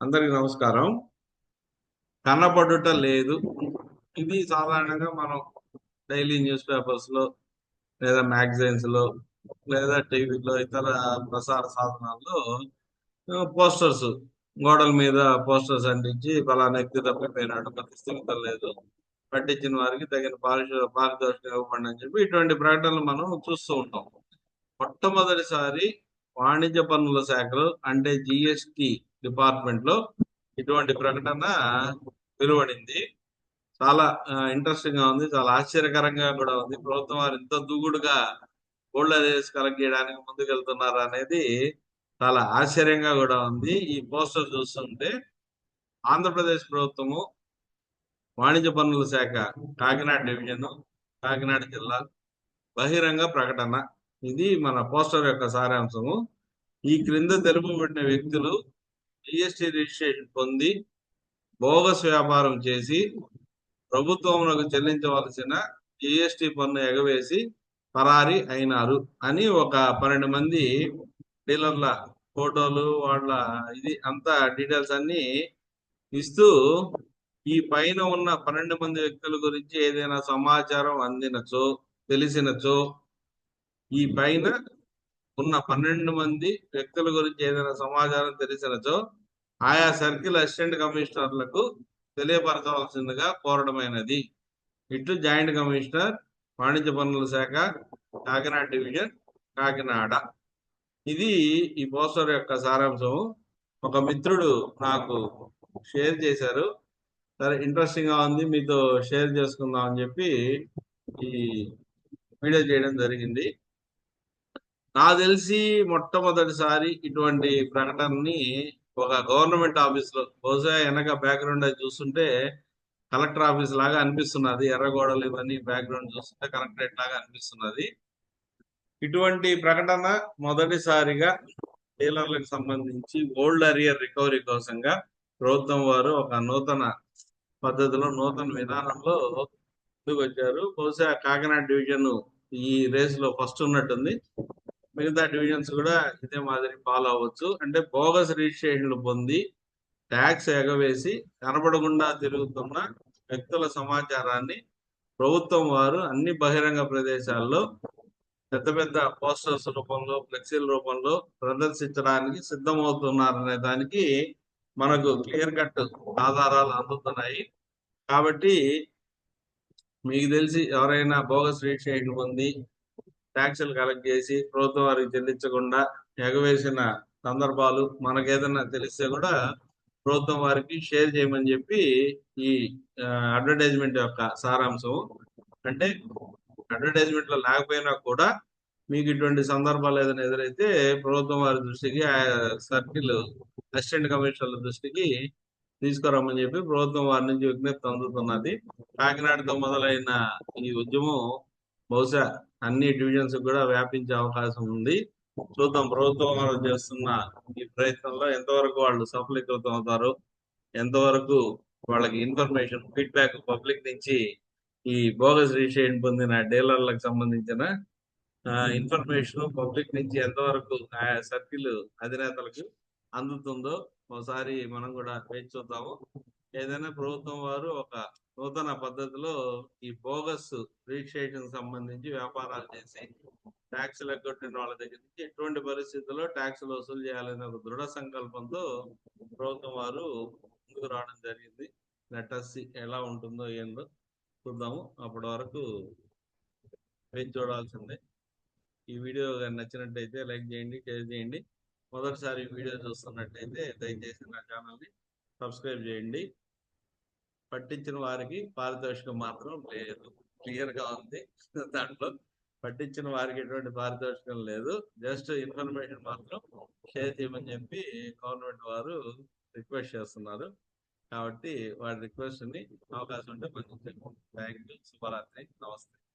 అందరికి నమస్కారం. కనబడుట లేదు. ఇది సాధారణంగా మనం డైలీ న్యూస్ పేపర్స్లో లేదా మ్యాగజైన్స్లో లేదా టీవీలో ఇతర ప్రసార సాధనాల్లో పోస్టర్స్ గోడల మీద పోస్టర్స్ అంటించి ఫలానా వ్యక్తి తప్పిపోయినాడు ప్రతిస్థితం లేదు. పట్టించిన వారికి తగిన పారిశు పారితోషికం ఇవ్వండి అని చెప్పి ఇటువంటి ప్రకటనలు మనం చూస్తూ ఉంటాం. మొట్టమొదటిసారి వాణిజ్య పన్నుల శాఖలు అంటే జిఎస్టి డిపార్ట్మెంట్లో ఇటువంటి ప్రకటన వెలువడింది. చాలా ఇంట్రెస్టింగ్గా ఉంది. చాలా ఆశ్చర్యకరంగా కూడా ఉంది. ప్రభుత్వం వారు ఇంత దూకుడుగా గోల్డ్ అదేస్ కలెక్ట్ చేయడానికి ముందుకెళ్తున్నారు అనేది చాలా ఆశ్చర్యంగా కూడా ఉంది. ఈ పోస్టర్ చూస్తుంటే ఆంధ్రప్రదేశ్ ప్రభుత్వము వాణిజ్య పన్నుల శాఖ కాకినాడ డివిజన్ కాకినాడ జిల్లా బహిరంగ ప్రకటన. ఇది మన పోస్టర్ యొక్క సారాంశము. ఈ క్రింద తెలుపబడిన వ్యక్తులు జిఎస్టి రిజిస్ట్రేషన్ పొంది బోగస్ వ్యాపారం చేసి ప్రభుత్వములకు చెల్లించవలసిన జిఎస్టి పన్ను ఎగవేసి పరారి అయినారు అని ఒక పన్నెండు మంది డీలర్ల ఫోటోలు వాళ్ళ ఇది అంతా డీటెయిల్స్ అన్ని ఇస్తూ ఈ పైన ఉన్న పన్నెండు మంది వ్యక్తుల గురించి ఏదైనా సమాచారం అందినచో తెలిసినచో ఈ పైన ఉన్న పన్నెండు మంది వ్యక్తుల గురించి ఏదైనా సమాచారం తెలిసినచో ఆయా సర్కిల్ అసిస్టెంట్ కమిషనర్లకు తెలియపరచవలసిందిగా కోరడమైనది. ఇటు జాయింట్ కమిషనర్ వాణిజ్య పనుల శాఖ కాకినాడ డివిజన్ కాకినాడ. ఇది ఈ పోస్టర్ యొక్క సారాంశం ఒక మిత్రుడు నాకు షేర్ చేశారు. సరే ఇంట్రెస్టింగ్గా ఉంది మీతో షేర్ చేసుకుందాం అని చెప్పి ఈ వీడియో చేయడం జరిగింది. నాకు తెలిసి మొట్టమొదటిసారి ఇటువంటి ప్రకటనని ఒక గవర్నమెంట్ ఆఫీస్లో బహుశా వెనక బ్యాక్గ్రౌండ్ అది చూస్తుంటే కలెక్టర్ ఆఫీస్ లాగా అనిపిస్తున్నది. ఎర్రగోడలు ఇవన్నీ బ్యాక్గ్రౌండ్ చూస్తుంటే కలెక్టరేట్ లాగా అనిపిస్తున్నది. ఇటువంటి ప్రకటన మొదటిసారిగా డీలర్లకు సంబంధించి ఓల్డ్ అరియర్ రికవరీ కోసంగా ప్రభుత్వం వారు ఒక నూతన పద్ధతిలో నూతన విధానంలో ముందుకు వచ్చారు బహుశా కాకినాడ డివిజన్ ఈ రేస్లో ఫస్ట్ ఉన్నట్టుంది. మిగతా డివిజన్స్ కూడా ఇదే మాదిరి ఫాలో అవ్వచ్చు. అంటే బోగస్ రిజిస్ట్రేషన్లు పొంది ట్యాక్స్ ఎగవేసి కనబడకుండా తిరుగుతున్న వ్యక్తుల సమాచారాన్ని ప్రభుత్వం వారు అన్ని బహిరంగ ప్రదేశాల్లో పెద్ద పెద్ద పోస్టర్స్ రూపంలో ఫ్లెక్సీల రూపంలో ప్రదర్శించడానికి సిద్ధమవుతున్నారనే దానికి మనకు క్లియర్ కట్ ఆధారాలు అందుతున్నాయి. కాబట్టి మీకు తెలిసి ఎవరైనా బోగస్ రిజిస్ట్రేషన్ పొంది ట్యాక్సులు కలెక్ట్ చేసి ప్రభుత్వం వారికి చెల్లించకుండా ఎగవేసిన సందర్భాలు మనకేదన్నా తెలిస్తే కూడా ప్రభుత్వం వారికి షేర్ చేయమని చెప్పి ఈ అడ్వర్టైజ్మెంట్ యొక్క సారాంశం. అంటే అడ్వర్టైజ్మెంట్లో లేకపోయినా కూడా మీకు ఇటువంటి సందర్భాలు ఏదైనా ఎదురైతే ప్రభుత్వం వారి దృష్టికి సర్కిల్ అసిస్టెంట్ కమిషనర్ల దృష్టికి తీసుకురమ్మని చెప్పి ప్రభుత్వం వారి నుంచి విజ్ఞప్తి అందుతున్నది. కాకినాడతో మొదలైన ఈ ఉద్యమం బహుశా అన్ని డివిజన్స్ కూడా వ్యాపించే అవకాశం ఉంది. చూద్దాం ప్రభుత్వం వారు చేస్తున్న ఈ ప్రయత్నంలో ఎంతవరకు వాళ్ళు సఫలీకృతం అవుతారు? ఎంతవరకు వాళ్ళకి ఇన్ఫర్మేషన్ ఫీడ్బ్యాక్ పబ్లిక్ నుంచి ఈ బోగస్ రిజిస్ట్రేషన్ పొందిన డీలర్లకు సంబంధించిన ఇన్ఫర్మేషన్ పబ్లిక్ నుంచి ఎంతవరకు ఆయా సర్కిల్ అధినేతలకు అందుతుందో ఒకసారి మనం కూడా వేచి చూద్దాము. ఏదైనా ప్రభుత్వం వారు ఒక నూతన పద్ధతిలో ఈ బోగస్ రిజిస్ట్రేషన్ సంబంధించి వ్యాపారాలు చేసి ట్యాక్సులు ఎగ్గొట్టిన వాళ్ళ దగ్గర నుంచి ఎటువంటి పరిస్థితుల్లో ట్యాక్సులు వసూలు చేయాలనే ఒక దృఢ సంకల్పంతో ప్రభుత్వం వారు ముందుకు రావడం జరిగింది. లెటర్స్ ఎలా ఉంటుందో ఏందో చూద్దాము. అప్పటి వరకు వేచి చూడాల్సిందే. ఈ వీడియో నచ్చినట్టయితే లైక్ చేయండి షేర్ చేయండి. మొదటిసారి వీడియో చూస్తున్నట్టయితే దయచేసి నా ఛానల్ని సబ్స్క్రైబ్ చేయండి. పట్టించిన వారికి పారితోషికం మాత్రం లేదు. క్లియర్గా ఉంది. దాంట్లో పట్టించిన వారికి ఎటువంటి పారితోషికం లేదు. జస్ట్ ఇన్ఫర్మేషన్ మాత్రం షేర్ చేయమని చెప్పి గవర్నమెంట్ వారు రిక్వెస్ట్ చేస్తున్నారు. కాబట్టి వారి రిక్వెస్ట్ని అవకాశం ఉంటే కొంచెం థ్యాంక్ యూ శుభరాత్రి. నమస్తే.